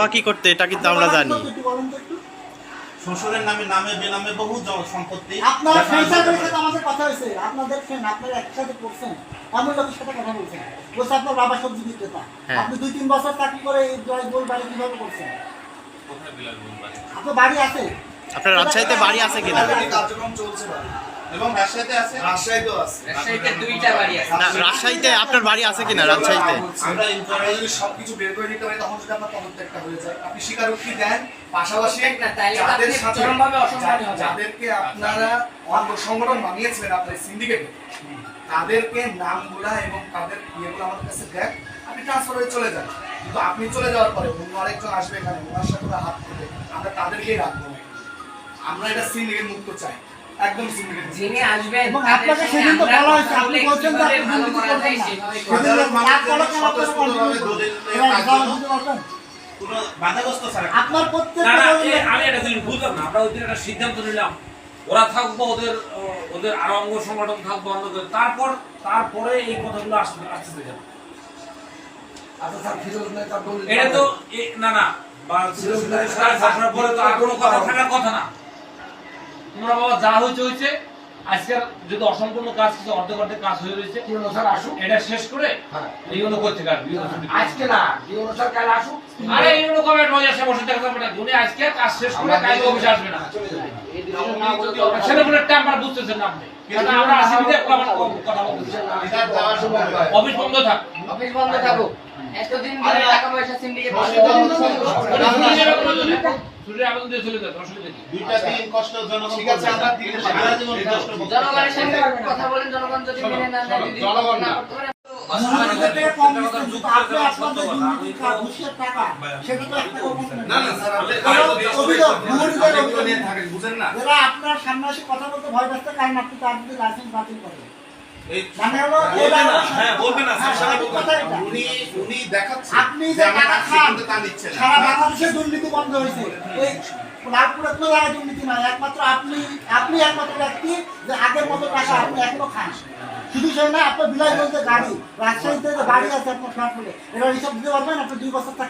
বাবা কি করতে এটা কিন্তু আমরা জানি। একটু বলেন তো একটু। শ্বশুরের নামে নামে বেনামে বহু সম্পত্তি। আপনার ফ্রেন্ডসার্কেলের সাথে আমাদের কথা হয়েছে। আপনাদের ফ্রেন্ড আপনারা একসাথে পড়ছেন। এমন লোকের সাথে কথা বলছেন। বলছে আপনার বাবা সবজি বিক্রেতা। হ্যাঁ। আপনি দুই তিন বছর চাকরি করে এই গোল বাড়ি কীভাবে করছেন? আপনার বাড়ি আছে? আপনার রাজশাহীতে বাড়ি আছে কিনা? কার্যক্রম চলছে ভাই। এবং রাজশাহীতে আছে? রাজশাহীতেও আছে। রাজশাহীতে দুইটা বাড়ি আছে। না রাজশাহীতে আপনার বাড়ি আছে কিনা রাজশাহীতে? আমরা আমরা যদি সবকিছু বের করে দিতে পারি তখন যদি আপনার পদত্যাগটা হয়ে যায়। আপনি স্বীকারোক্তি দেন পাশাপাশি যাদের চরমভাবে অসম্মানী। যাদেরকে আপনারা অঙ্গ সংগঠন বানিয়েছিলেন আপনার সিন্ডিকেটে তাদেরকে নামগুলা এবং তাদের ইয়েগুলো আমাদের কাছে দেন আপনি ট্রান্সফার হয়ে চলে যান। কিন্তু আপনি চলে যাওয়ার পরে অন্য আরেকজন আসবে এখানে ওনার সাথে হাত ধরে আমরা তাদেরকেই রাখব। আমরা এটা সিন্ডিকেট মুক্ত চাই। একদম যিনি আসবেন এবং আপনাকে সেদিন তো বলা হয়েছে, আপনি বলছেন যে আপনি দুর্নীতি করবেন না। সেভাবে সাধারণ মানুষের তারপরে কেন আপনারা স্বতঃস্ফূর্তভাবে continue দলিল করবেন? নেওয়ার এবার জন্য বুঝতে পারছেন? কোনো বাধাগ্রস্ত ছাড়া আপনার না প্রত্যেকটা না দলিল- এ- আমি একটা জিনিস বুঝলাম না আমরা ওই দিন একটা সিদ্ধান্ত নিলাম ওরা থাকব ওদের ওদের আরও অঙ্গ সংগঠন থাকব অন্যদের তারপর তারপরে এই কথাগুলো আসতে আসতে কেন এটা তো না না বা পরে তো আর কোনো কথা থাকার কথা না তোমরা বাবা যা হয়েছে হয়েছে। আজকের যদি অসম্পূর্ণ কাজ কিছু অর্ধেক অর্ধেক কাজ হয়ে রয়েছে কি অনুসার আসুক এটা শেষ করে এই হলো করতে পারবে আজকে না যে অনুসার কাল আসুক। আরে এই হলো কবে? রোজ এসে বসে থাকতে হবে না। আজকে কাজ শেষ করে কাল অফিসে আসবে না। সেটা বলে টাইম বুঝতেছেন না আপনি। কারণ আমরা আসি বিদে কথা বলতেছি এটা যাওয়ার সময় অফিস বন্ধ থাক। অফিস বন্ধ থাকুক। এতদিন ধরে টাকা পয়সা সিন্ডিকেট আবেদন দিয়ে চলে যাবে অসুবিধা কি দুইটা দিন কষ্ট জনগণ ঠিক আছে, আমরা দিতে সারা জীবন কষ্ট। জনগণের সাথে কথা বলেন জনগণ যদি মেনে না নেয় জনগণ না আপনার সামনে এসে কথা বলতে ভয় পাচ্ছে কারণ আপনি তার যদি লাইসেন্স বাতিল করেন। মানে হলো হ্যাঁ, না, হ্যাঁ, সারা সঠিক বলবে কথা না। এটা। উনি উনি দেখাচ্ছে আপনি যে যে টাকা খান কিন্তু তা নিচ্ছে না। সারা বাংলাদেশে দুর্নীতি বন্ধ হয়েছে এই লাভপুরে কোনো জায়গায় দুর্নীতি নয় একমাত্র আপনি আপনি একমাত্র ব্যক্তি যে আগের মতো টাকা আপনি এখনও খান শুধু সেই না আপনার বিলাস বলতে গাড়ি রাজশাহীতে যে বাড়ি আছে আপনার ফ্ল্যাট এরা হিসাব দিতে পারবেন আপনি দুই বছর থাকতে